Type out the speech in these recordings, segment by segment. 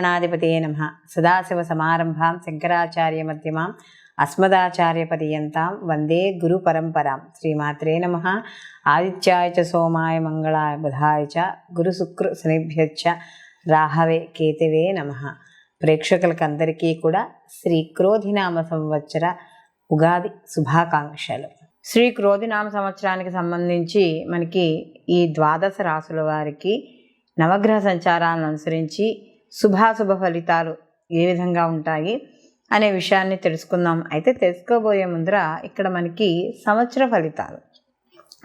శ్రీమహాగణాధిపతే నమ. సదాశివసమారంభాం శంకరాచార్యమధ్యమాం అస్మదాచార్యపర్యంతాం వందే గురు పరంపరాం. శ్రీమాత్రే నమ. ఆదిత్యాయ చ సోమాయ మంగళాయ బుధాయ చ గురు శుక్ర శనిభ్యచ్చ రాహవే కేతవే నమ. ప్రేక్షకులకందరికీ కూడా శ్రీ క్రోధినామ సంవత్సర ఉగాది శుభాకాంక్షలు. శ్రీ క్రోధినామ సంవత్సరానికి సంబంధించి మనకి ఈ ద్వాదశ రాసుల వారికి నవగ్రహ సంచారాలను అనుసరించి శుభాశుభ ఫలితాలు ఏ విధంగా ఉంటాయి అనే విషయాన్ని తెలుసుకుందాం. అయితే తెలుసుకోబోయే ముందర ఇక్కడ మనకి సంవత్సర ఫలితాలు.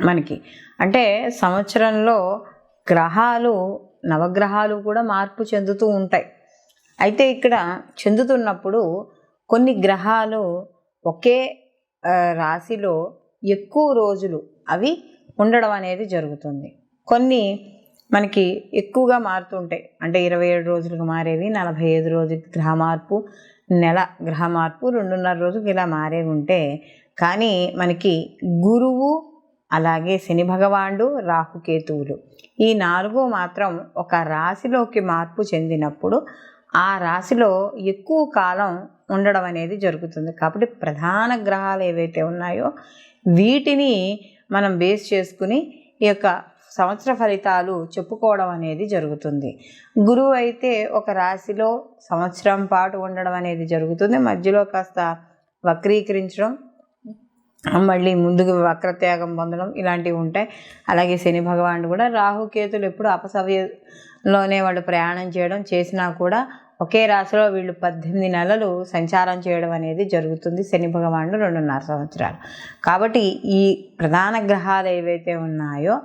మనకి అంటే సంవత్సరంలో గ్రహాలు నవగ్రహాలు కూడా మార్పు చెందుతూ ఉంటాయి. అయితే ఇక్కడ చెందుతున్నప్పుడు కొన్ని గ్రహాలు ఒకే రాశిలో ఎక్కువ రోజులు అవి ఉండడం అనేది జరుగుతుంది. కొన్ని మనకి ఎక్కువగా మారుతుంటాయి. అంటే ఇరవై ఏడు రోజులకు మారేవి నలభై ఐదు రోజుకి గ్రహ మార్పు నెల గ్రహ మార్పు రెండున్నర రోజుకి ఇలా మారే ఉంటే కానీ మనకి గురువు అలాగే శని భగవానుడు రాహుకేతువులు ఈ నాలుగు మాత్రం ఒక రాశిలోకి మార్పు చెందినప్పుడు ఆ రాశిలో ఎక్కువ కాలం ఉండడం అనేది జరుగుతుంది. కాబట్టి ప్రధాన గ్రహాలు ఏవైతే ఉన్నాయో వీటిని మనం బేస్ చేసుకుని ఈ యొక్క సంవత్సర ఫలితాలు చెప్పుకోవడం అనేది జరుగుతుంది. గురువు అయితే ఒక రాశిలో సంవత్సరం పాటు ఉండడం అనేది జరుగుతుంది. మధ్యలో కాస్త వక్రీకరించడం మళ్ళీ ముందుకు వక్రత్యాగం పొందడం ఇలాంటివి ఉంటాయి. అలాగే శని భగవానుడు కూడా రాహుకేతులు ఎప్పుడు అపసవ్యలోనే వాళ్ళు ప్రయాణం చేయడం చేసినా కూడా ఒకే రాశిలో వీళ్ళు పద్దెనిమిది నెలలు సంచారం చేయడం అనేది జరుగుతుంది శని భగవానుడు రెండున్నర సంవత్సరాలు. కాబట్టి ఈ ప్రధాన గ్రహాలు ఏవైతే ఉన్నాయో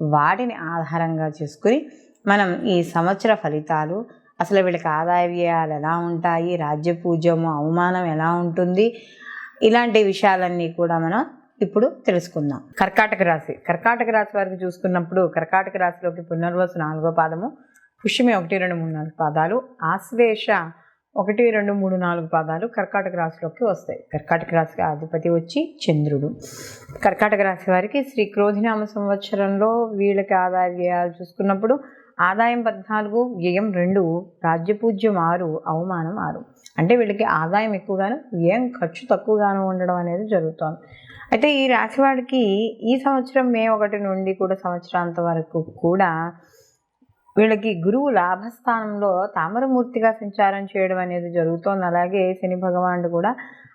వాటిని ఆధారంగా చేసుకుని మనం ఈ సంవత్సర ఫలితాలు అసలు వీళ్ళకి ఆదాయ వ్యయాలు ఎలా ఉంటాయి రాజ్య పూజ్యము అవమానం ఎలా ఉంటుంది ఇలాంటి విషయాలన్నీ కూడా మనం ఇప్పుడు తెలుసుకుందాం. కర్కాటక రాశి. కర్కాటక రాశి వారికి చూసుకున్నప్పుడు కర్కాటక రాశిలోకి పునర్వసు నాలుగో పాదము పుష్యమి ఒకటి రెండు మూడు నాలుగు పాదాలు ఆశ్లేష ఒకటి రెండు మూడు నాలుగు పాదాలు కర్కాటక రాశిలోకి వస్తాయి. కర్కాటక రాశికి అధిపతి వచ్చి చంద్రుడు. కర్కాటక రాశి వారికి శ్రీ క్రోధినామ సంవత్సరంలో వీళ్ళకి ఆదాయ వ్యయాలు చూసుకున్నప్పుడు ఆదాయం పద్నాలుగు వ్యయం రెండు రాజ్యపూజ్యం ఆరు అవమానం ఆరు. అంటే వీళ్ళకి ఆదాయం ఎక్కువగాను వ్యయం ఖర్చు తక్కువగాను ఉండడం అనేది జరుగుతుంది. అయితే ఈ రాశివాడికి ఈ సంవత్సరం మే ఒకటి నుండి కూడా సంవత్సరాంత వరకు కూడా వీళ్ళకి గురువు లాభస్థానంలో తామరమూర్తిగా సంచారం చేయడం అనేది జరుగుతోంది. అలాగే శని భగవానుడు కూడా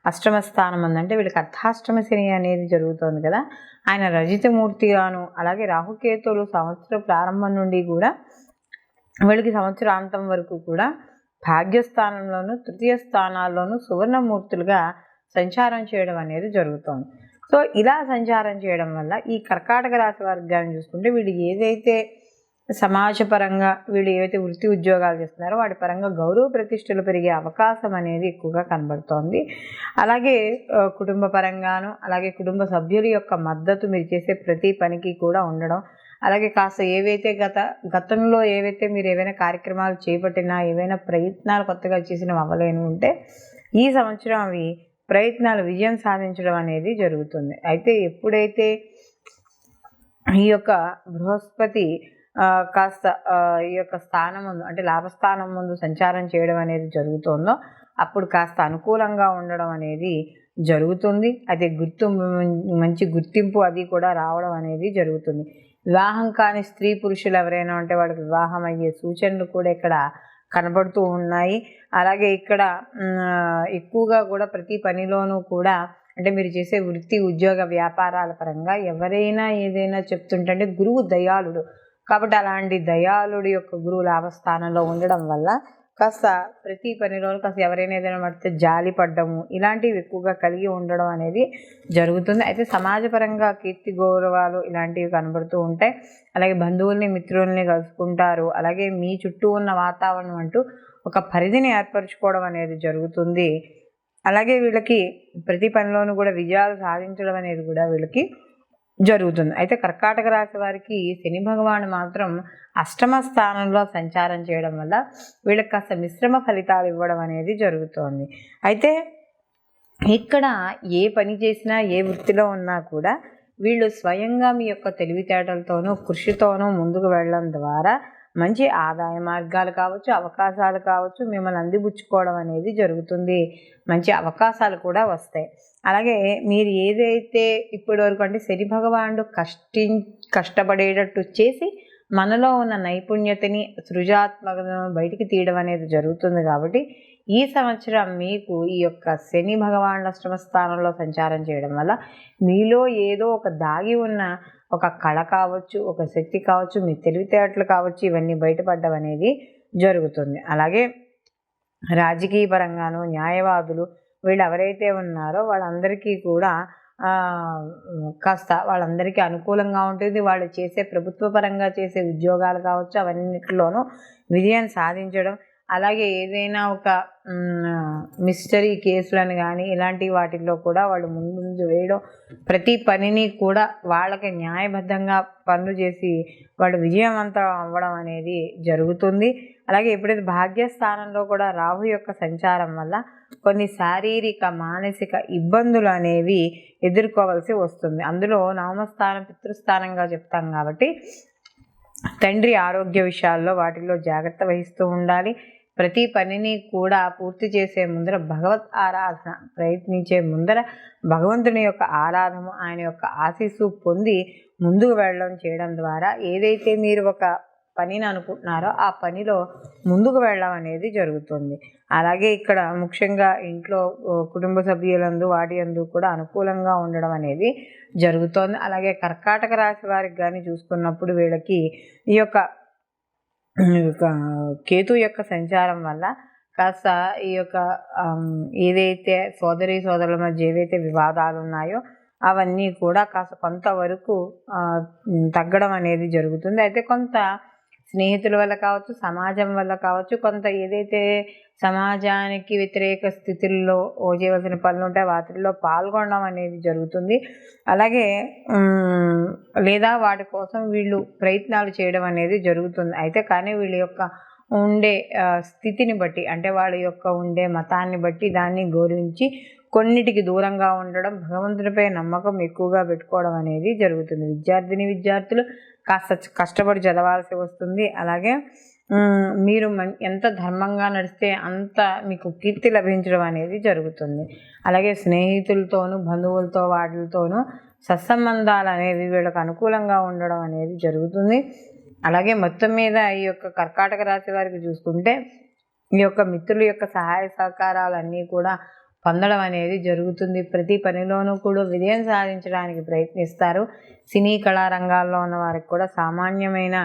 అష్టమ స్థానం ఉంది అంటే వీళ్ళకి అర్థాష్టమ శని అనేది జరుగుతోంది కదా. ఆయన రజితమూర్తిగాను అలాగే రాహుకేతువులు సంవత్సర ప్రారంభం నుండి కూడా వీళ్ళకి సంవత్సరాంతం వరకు కూడా భాగ్యస్థానంలోను తృతీయ స్థానాల్లోనూ సువర్ణమూర్తులుగా సంచారం చేయడం అనేది జరుగుతోంది. సో ఇలా సంచారం చేయడం వల్ల ఈ కర్కాటక రాశి వర్గాన్ని చూసుకుంటే వీళ్ళు ఏదైతే సమాజపరంగా వీళ్ళు ఏవైతే వృత్తి ఉద్యోగాలు చేస్తున్నారో వాటి పరంగా గౌరవ ప్రతిష్టలు పెరిగే అవకాశం అనేది ఎక్కువగా కనబడుతోంది. అలాగే కుటుంబ పరంగాను అలాగే కుటుంబ సభ్యుల యొక్క మద్దతు మీరు చేసే ప్రతి పనికి కూడా ఉండడం అలాగే కాస్త ఏవైతే గత గతంలో ఏవైతే మీరు ఏవైనా కార్యక్రమాలు చేపట్టినా ఏవైనా ప్రయత్నాలు కొత్తగా చేసినవి అవ్వలేని ఉంటే ఈ సంవత్సరం అవి ప్రయత్నాలు విజయం సాధించడం అనేది జరుగుతుంది. అయితే ఎప్పుడైతే ఈ యొక్క బృహస్పతి కాస్త ఈ యొక్క స్థానం ముందు అంటే లాభస్థానం ముందు సంచారం చేయడం అనేది జరుగుతుందో అప్పుడు కాస్త అనుకూలంగా ఉండడం అనేది జరుగుతుంది. అదే గుర్తు మంచి గుర్తింపు అది కూడా రావడం అనేది జరుగుతుంది. వివాహం కాని స్త్రీ పురుషులు ఎవరైనా ఉంటే వాళ్ళకి వివాహం అయ్యే సూచనలు కూడా ఇక్కడ కనబడుతూ ఉన్నాయి. అలాగే ఇక్కడ ఎక్కువగా కూడా ప్రతి పనిలోనూ కూడా అంటే మీరు చేసే వృత్తి ఉద్యోగ వ్యాపారాల పరంగా ఎవరైనా ఏదైనా చెప్తుంటే గురువు దయాళుడు కాబట్టి అలాంటి దయాళుడి యొక్క గురువు లాభస్థానంలో ఉండడం వల్ల కాస్త ప్రతి పనిలో కాస్త ఎవరైనా ఏదైనా పడితే జాలి పడ్డము ఇలాంటివి ఎక్కువగా కలిగి ఉండడం అనేది జరుగుతుంది. అయితే సమాజపరంగా కీర్తి గౌరవాలు ఇలాంటివి కనబడుతూ ఉంటాయి అలాగే బంధువుల్ని మిత్రుల్ని కలుసుకుంటారు. అలాగే మీ చుట్టూ ఉన్న వాతావరణం అంటూ ఒక పరిధిని ఏర్పరచుకోవడం అనేది జరుగుతుంది. అలాగే వీళ్ళకి ప్రతి పనిలోనూ కూడా విజయాలు సాధించడం అనేది కూడా వీళ్ళకి జరుగుతుంది. అయితే కర్కాటక రాశి వారికి శని భగవాను మాత్రం అష్టమ స్థానంలో సంచారం చేయడం వల్ల వీళ్ళకి కాస్త మిశ్రమ ఫలితాలు ఇవ్వడం అనేది జరుగుతోంది. అయితే ఇక్కడ ఏ పని చేసినా ఏ వృత్తిలో ఉన్నా కూడా వీళ్ళు స్వయంగా మీ యొక్క తెలివితేటలతోనూ కృషితోనూ ముందుకు వెళ్ళడం ద్వారా మంచి ఆదాయ మార్గాలు కావచ్చు అవకాశాలు కావచ్చు మిమ్మల్ని అందిపుచ్చుకోవడం అనేది జరుగుతుంది. మంచి అవకాశాలు కూడా వస్తాయి. అలాగే మీరు ఏదైతే ఇప్పటి వరకు అంటే శని భగవానుడు కష్టి కష్టపడేటట్టు చేసి మనలో ఉన్న నైపుణ్యతని సృజాత్మకతను బయటికి తీయడం అనేది జరుగుతుంది కాబట్టి ఈ సంవత్సరం మీకు ఈ యొక్క శని భగవానుడు అష్టమ స్థానంలో సంచారం చేయడం వల్ల మీలో ఏదో ఒక దాగి ఉన్న ఒక కళ కావచ్చు ఒక శక్తి కావచ్చు మీ తెలివితేటలు కావచ్చు ఇవన్నీ బయటపడడం అనేది జరుగుతుంది. అలాగే రాజకీయ పరంగాను న్యాయవాదులు వీళ్ళు ఎవరైతే ఉన్నారో వాళ్ళందరికీ కూడా కాస్త వాళ్ళందరికీ అనుకూలంగా ఉంటుంది. వాళ్ళు చేసే ప్రభుత్వ పరంగా చేసే ఉద్యోగాలు కావచ్చు అవన్నిటిలోనూ విజయం సాధించడం అలాగే ఏదైనా ఒక మిస్టరీ కేసులను కానీ ఇలాంటి వాటిల్లో కూడా వాళ్ళు ముందు వేయడం ప్రతి పనిని కూడా వాళ్ళకి న్యాయబద్ధంగా పనులు చేసి వాళ్ళు విజయవంతం అవ్వడం అనేది జరుగుతుంది. అలాగే ఎప్పుడైతే భాగ్యస్థానంలో కూడా రాహు యొక్క సంచారం వల్ల కొన్ని శారీరక మానసిక ఇబ్బందులు అనేవి ఎదుర్కోవలసి వస్తుంది. అందులో నవమస్థానం పితృస్థానంగా చెప్తాం కాబట్టి తండ్రి ఆరోగ్య విషయాల్లో వాటిలో జాగ్రత్త వహిస్తూ ఉండాలి. ప్రతి పనిని కూడా పూర్తి చేసే ముందర భగవత్ ఆరాధన ప్రయత్నించే ముందర భగవంతుని యొక్క ఆరాధన ఆయన యొక్క ఆశీస్సు పొంది ముందుకు వెళ్ళడం చేయడం ద్వారా ఏదైతే మీరు ఒక పనిని అనుకుంటున్నారో ఆ పనిలో ముందుకు వెళ్ళడం అనేది జరుగుతుంది. అలాగే ఇక్కడ ముఖ్యంగా ఇంట్లో కుటుంబ సభ్యులందు వాటి అందు కూడా అనుకూలంగా ఉండడం అనేది జరుగుతోంది. అలాగే కర్కాటక రాశి వారికి కానీ చూసుకున్నప్పుడు వీళ్ళకి ఈ యొక్క యొక్క కేతు యొక్క సంచారం వల్ల కాస్త ఈ యొక్క ఏదైతే సోదరి సోదరుల మధ్య ఏవైతే వివాదాలు ఉన్నాయో అవన్నీ కూడా కాస్త కొంతవరకు తగ్గడం అనేది జరుగుతుంది. అయితే కొంత స్నేహితుల వల్ల కావచ్చు సమాజం వల్ల కావచ్చు కొంత ఏదైతే సమాజానికి వ్యతిరేక స్థితుల్లో ఓ చేయవలసిన పనులు ఉంటాయి వాటిల్లో పాల్గొనడం అనేది జరుగుతుంది. అలాగే లేదా వాటి కోసం వీళ్ళు ప్రయత్నాలు చేయడం అనేది జరుగుతుంది. అయితే కానీ వీళ్ళ యొక్క ఉండే స్థితిని బట్టి అంటే వాళ్ళ యొక్క ఉండే మతాన్ని బట్టి దాన్ని గౌరవించి కొన్నిటికి దూరంగా ఉండడం భగవంతుడిపై నమ్మకం ఎక్కువగా పెట్టుకోవడం అనేది జరుగుతుంది. విద్యార్థిని విద్యార్థులు కాస్త కష్టపడి చదవాల్సి వస్తుంది. అలాగే మీరు మన్- ఎంత ధర్మంగా నడిస్తే అంత మీకు కీర్తి లభించడం అనేది జరుగుతుంది. అలాగే స్నేహితులతోనూ బంధువులతో వాటితోనూ సత్సంబంధాలు అనేవి వీళ్ళకి అనుకూలంగా ఉండడం అనేది జరుగుతుంది. అలాగే మొత్తం మీద ఈ యొక్క కర్కాటక రాశి వారికి చూసుకుంటే ఈ యొక్క మిత్రుల యొక్క సహాయ సహకారాలన్నీ కూడా పొందడం అనేది జరుగుతుంది. ప్రతి పనిలోనూ కూడా విజయం సాధించడానికి ప్రయత్నిస్తారు. సినీ కళారంగాల్లో ఉన్న వారికి కూడా సామాన్యమైన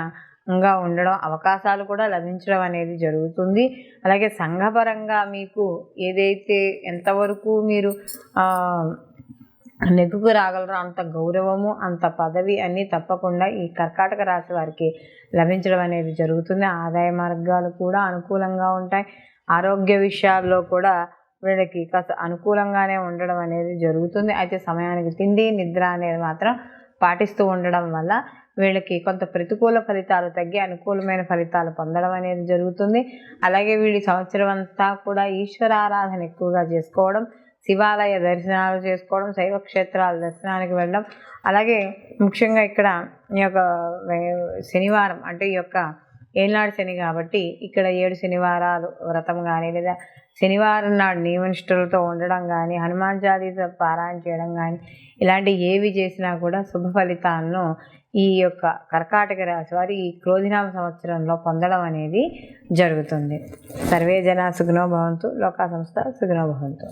గా ఉండడం అవకాశాలు కూడా లభించడం అనేది జరుగుతుంది. అలాగే సంఘపరంగా మీకు ఏదైతే ఎంతవరకు మీరు నెగ్గుకు రాగలరో అంత గౌరవము అంత పదవి అన్నీ తప్పకుండా ఈ కర్కాటక రాశి వారికి లభించడం అనేది జరుగుతుంది. ఆదాయ మార్గాలు కూడా అనుకూలంగా ఉంటాయి. ఆరోగ్య విషయాల్లో కూడా వీళ్ళకి కాస్త అనుకూలంగానే ఉండడం అనేది జరుగుతుంది. అయితే సమయానికి తిండి నిద్ర అనేది మాత్రం పాటిస్తూ ఉండడం వల్ల వీళ్ళకి కొంత ప్రతికూల ఫలితాలు తగ్గి అనుకూలమైన ఫలితాలు పొందడం అనేది జరుగుతుంది. అలాగే వీళ్ళ సంవత్సరం అంతా కూడా ఈశ్వర ఆరాధన ఎక్కువగా చేసుకోవడం శివాలయ దర్శనాలు చేసుకోవడం శైవ క్షేత్రాల దర్శనానికి వెళ్ళడం. అలాగే ముఖ్యంగా ఇక్కడ ఈ యొక్క శనివారం అంటే ఈ యొక్క ఏనాడు శని కాబట్టి ఇక్కడ ఏడు శనివారాలు వ్రతం కానీ లేదా శనివారం నాడు నియమనిష్ఠులతో ఉండడం కానీ హనుమాన్ చాలీస పారాయణ చేయడం కానీ ఇలాంటి ఏవి చేసినా కూడా శుభ ఫలితాలను ఈ యొక్క కర్కాటక రాశి వారి ఈ క్రోధినామ సంవత్సరంలో పొందడం అనేది జరుగుతుంది. సర్వే జన సుఖనో భవంతు. లోకా సంస్థ సుఖనో భవంతు.